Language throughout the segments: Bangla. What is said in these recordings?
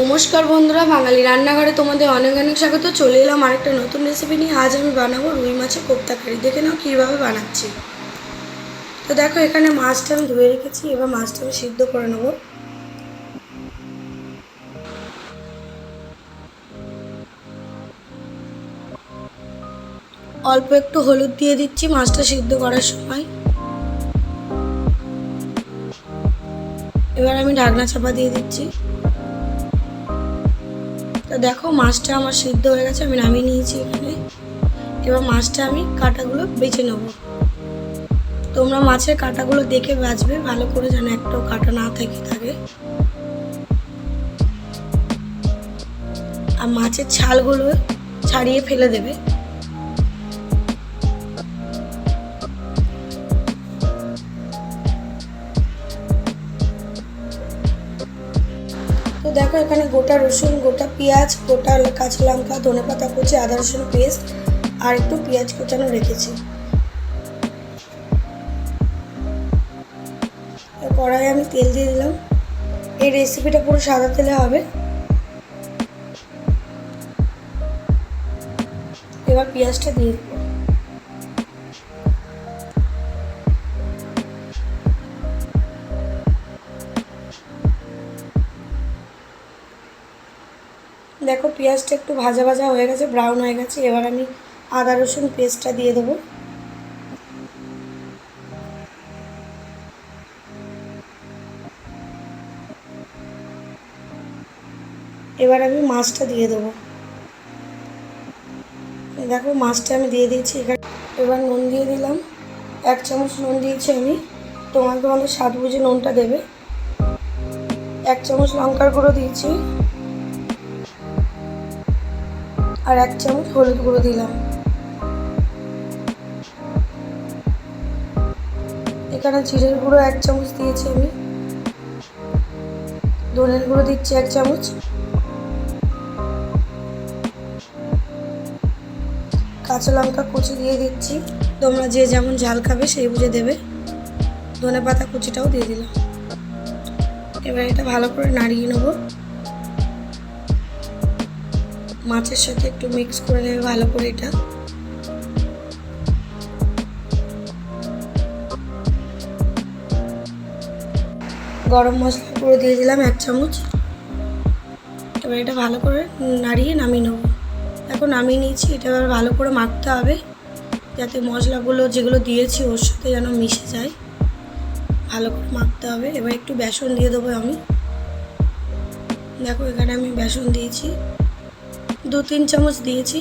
নমস্কার বন্ধুরা, বাঙালি রান্নাঘরে তোমাদের অনেক অনেক স্বাগত। চলে এলাম আরেকটা নতুন রেসিপি নিয়ে। আজ আমি বানাবো রুই মাছের কোপ্তা কারি দেখে নাও কীভাবে বানাচ্ছি। তো দেখো, এখানে মাছটা আমি ধুয়ে রেখেছি। এবার মাছটা আমি সিদ্ধ করে নেব। অল্প একটু হলুদ দিয়ে দিচ্ছি মাছটা সিদ্ধ করার সময়। এবার আমি ঢাকনা চাপা দিয়ে দিচ্ছি। তো দেখো, মাছটা আমার সিদ্ধ হয়ে গেছে, আমি নামিয়ে নিয়েছি এখানে। এবার মাছটা আমি কাঁটাগুলো বেছে নেব। তোমরা মাছের কাঁটাগুলো দেখে বাঁচবে, ভালো করে যেন একটাও কাঁটা না থাকে থাকে। আর মাছের ছালগুলো ছাড়িয়ে ফেলে দেবে। দেখো, এখানে গোটা রসুন, গোটা পেঁয়াজ, গোটা কাঁচা লঙ্কা, ধনে পাতা কুচি, আদা রসুন পেস্ট, আর একটু পেঁয়াজ কুচানো রেখেছি। কড়াইয়ে আমি তেল দিয়ে দিলাম। এই রেসিপিটা পুরো সাদা তেলে হবে। এবার পেঁয়াজটা দিয়ে দেখো, পেঁয়াজটা একটু ভাজা ভাজা হয়ে গেছে ব্রাউন হয়ে গেছে, এবার আমি আদা রসুন পেস্টটা দিয়ে দেবো। এবার আমি মাছটা দিয়ে দেবো। দেখো, মাছটা আমি দিয়ে দিয়েছি এখানে। এবার নুন দিয়ে দিলাম। এক চামচ নুন দিয়েছি আমি। তোমার তোমাদের স্বাদ বুঝে নুনটা দেবে। এক চামচ লঙ্কার গুঁড়ো দিয়েছি। আর এক চামচ হলুদ গুঁড়ো দিলাম। এখানে জিরের গুঁড়ো এক চামচ দিয়েছি আমি। ধনের গুঁড়ো দিচ্ছি এক চামচ। কাঁচা লঙ্কা কুচি দিয়ে দিচ্ছি। তোমরা যে যেমন ঝাল খাবে সেই বুঝে দেবে। ধনে পাতা কুচিটাও দিয়ে দিলাম। এবার এটা ভালো করে নাড়িয়ে নেব। মাছের সাথে একটু মিক্স করে নেবে, ভালো করে এটা। গরম মশলা করে দিয়ে দিলাম এক চামচ। এবার এটা ভালো করে নাড়িয়ে নামিয়ে নেব। এখন নামিয়ে নিয়েছি, এটা এবার ভালো করে মাখতে হবে, যাতে মশলাগুলো যেগুলো দিয়েছি ওর সাথে যেন মিশে যায়। ভালো করে মাখতে হবে। এবার একটু বেসন দিয়ে দেবো আমি। দেখো এখানে আমি বেসন দিয়েছি। দু তিন চামচ দিয়েছি।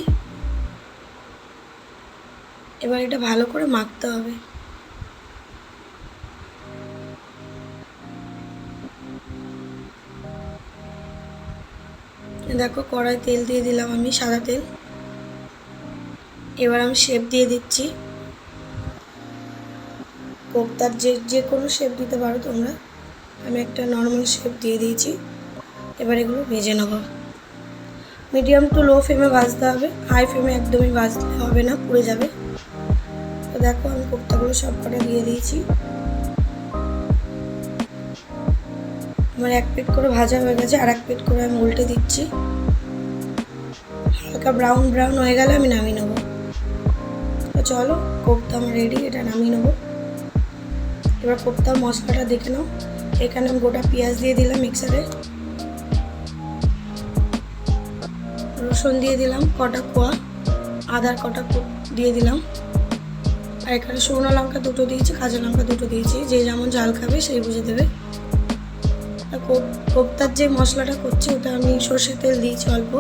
এবার এটা ভালো করে মাখতে হবে। দেখো কড়াই তেল দিয়ে দিলাম আমি সাদা তেল। এবার আমি শেপ দিয়ে দিচ্ছি। কোপ্তার যে যে কোনো শেপ দিতে পারো তোমরা। আমি একটা নর্মাল শেপ দিয়ে দিয়েছি। এবার এগুলো ভেজে নেব। মিডিয়াম টু লো ফ্লেমে ভাজতে হবে। হাই ফ্লেমে একদমই ভাজতে হবে না, পুড়ে যাবে। তো দেখো আমি কোপ্তাগুলো সব কটা দিয়ে দিয়েছি। আমার এক প্লেট করে ভাজা হয়ে গেছে, আর এক প্লেট করে আমি উল্টে দিচ্ছি। হালকা ব্রাউন ব্রাউন হয়ে গেলে আমি নামিয়ে নেব। তো চলো, কোপ্তা আমার রেডি এটা নামিয়ে নেব। এবার কোপ্তার মশলাটা দেখে নাও। এখানে আমি গোটা পেঁয়াজ দিয়ে দিলাম মিক্সারে রসুন দিয়ে দিলাম, কটা কোয়া, আদার কটা দিয়ে দিলাম। আর এখানে শুকনো লঙ্কা দুটো দিয়েছি, কাঁচা লঙ্কা দুটো দিয়েছি, যে যেমন ঝাল খাবে সেই বুঝে দেবে। কোপ্তার যে মশলাটা করছি, ওটা আমি সর্ষের তেল দিয়েছি অল্প।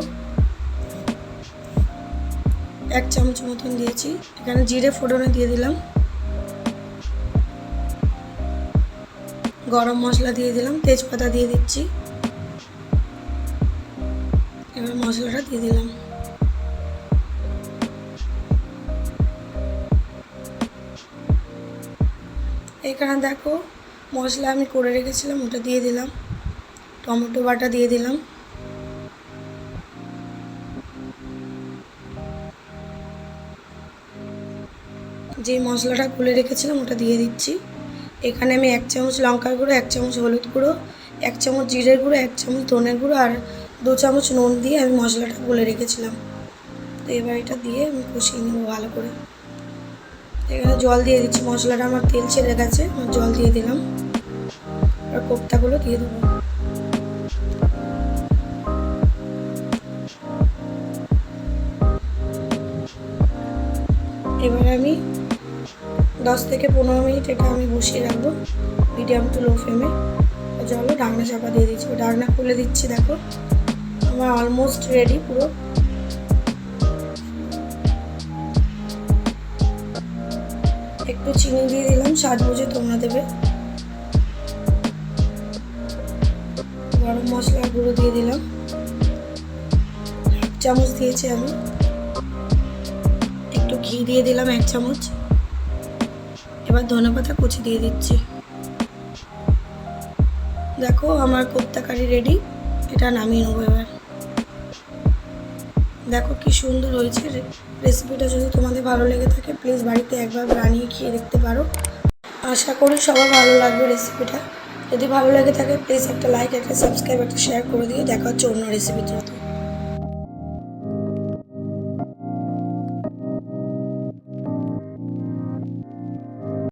এক চামচ মতন দিয়েছি। এখানে জিরে ফোড়নে দিয়ে দিলাম। গরম মশলা দিয়ে দিলাম, তেজপাতা দিয়ে দিচ্ছি। এবার মশলাটা দিয়ে দিলাম। এখানে দেখো মশলা আমি করে রেখেছিলাম, ওটা দিয়ে দিলাম। টমেটো বাটা দিয়ে দিলাম। যে মশলাটা খুলে রেখেছিলাম, ওটা দিয়ে দিচ্ছি। এখানে আমি এক চামচ লঙ্কার গুঁড়ো, এক চামচ হলুদ গুঁড়ো, এক চামচ জিরের গুঁড়ো, এক চামচ ধনের গুঁড়ো আর দু চামচ নুন দিয়ে আমি মশলাটা গুলে রেখেছিলাম। তো এবার এটা দিয়ে আমি কষিয়ে নেব ভালো করে। এখানে জল দিয়ে দিচ্ছি, মশলাটা আমার তেল ছেড়ে গেছে আমার জল দিয়ে দিলাম। আর কোপ্তাগুলো দিয়ে দেবো। এবার আমি দশ থেকে পনেরো মিনিট এটা আমি বসিয়ে রাখব মিডিয়াম টু লো ফ্লেমে। জলে ঢাকনা চাপা দিয়ে দিচ্ছি। ঢাকনা খুলে দিচ্ছি, দেখো। আমার অলমোস্ট রেডি পুরো। একটু চিনি দিয়ে দিলাম, স্বাদ বুঝে তোমরা দেবে। গরম মশলার গুঁড়ো দিয়ে দিলাম। এক চামচ দিয়েছি আমি। একটু ঘি দিয়ে দিলাম এক চামচ। এবার ধনে পাতা কুচি দিয়ে দিচ্ছি। দেখো, আমার কোপ্তা কারি রেডি এটা নামিয়ে নেব এবার। দেখো কি সুন্দর হয়েছে। রেসিপিটা যদি তোমাদের ভালো লেগে থাকে প্লিজ বাড়িতে একবার বানিয়ে খেয়ে দেখতে পারো। আশা করি সবার ভালো লাগবে রেসিপিটা যদি ভালো লাগে থাকে প্লিজ একটা লাইক একটা সাবস্ক্রাইব একটা শেয়ার করে দিয়ে দেখা হচ্ছে অন্য রেসিপির